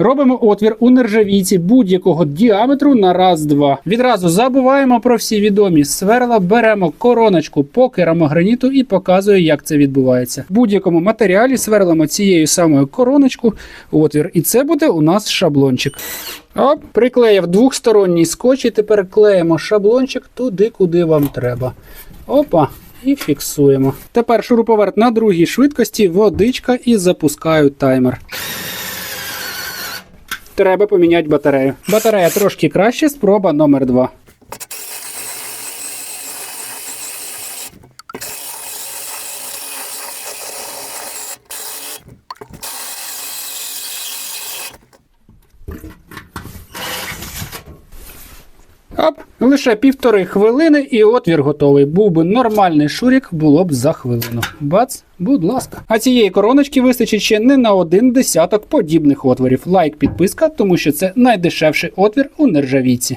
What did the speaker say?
Робимо отвір у нержавійці будь-якого діаметру на раз-два. Відразу забуваємо про всі відомі сверла, беремо короночку по керамограніту і показую, як це відбувається. В будь-якому матеріалі сверлимо цією самою короночку отвір, і це буде у нас шаблончик. Оп, приклеїв двохсторонній скотч і тепер клеїмо шаблончик туди, куди вам треба. Опа. І фіксуємо. Тепер шуруповерт на другій швидкості, водичка і запускаю таймер. Треба поміняти батарею. Батарея трошки краще, спроба номер 2. Оп, лише півтори хвилини і отвір готовий. Був би нормальний шурік, було б за хвилину. Бац, будь ласка. А цієї короночки вистачить ще не на один десяток подібних отворів. Лайк, підписка, тому що це найдешевший отвір у нержавійці.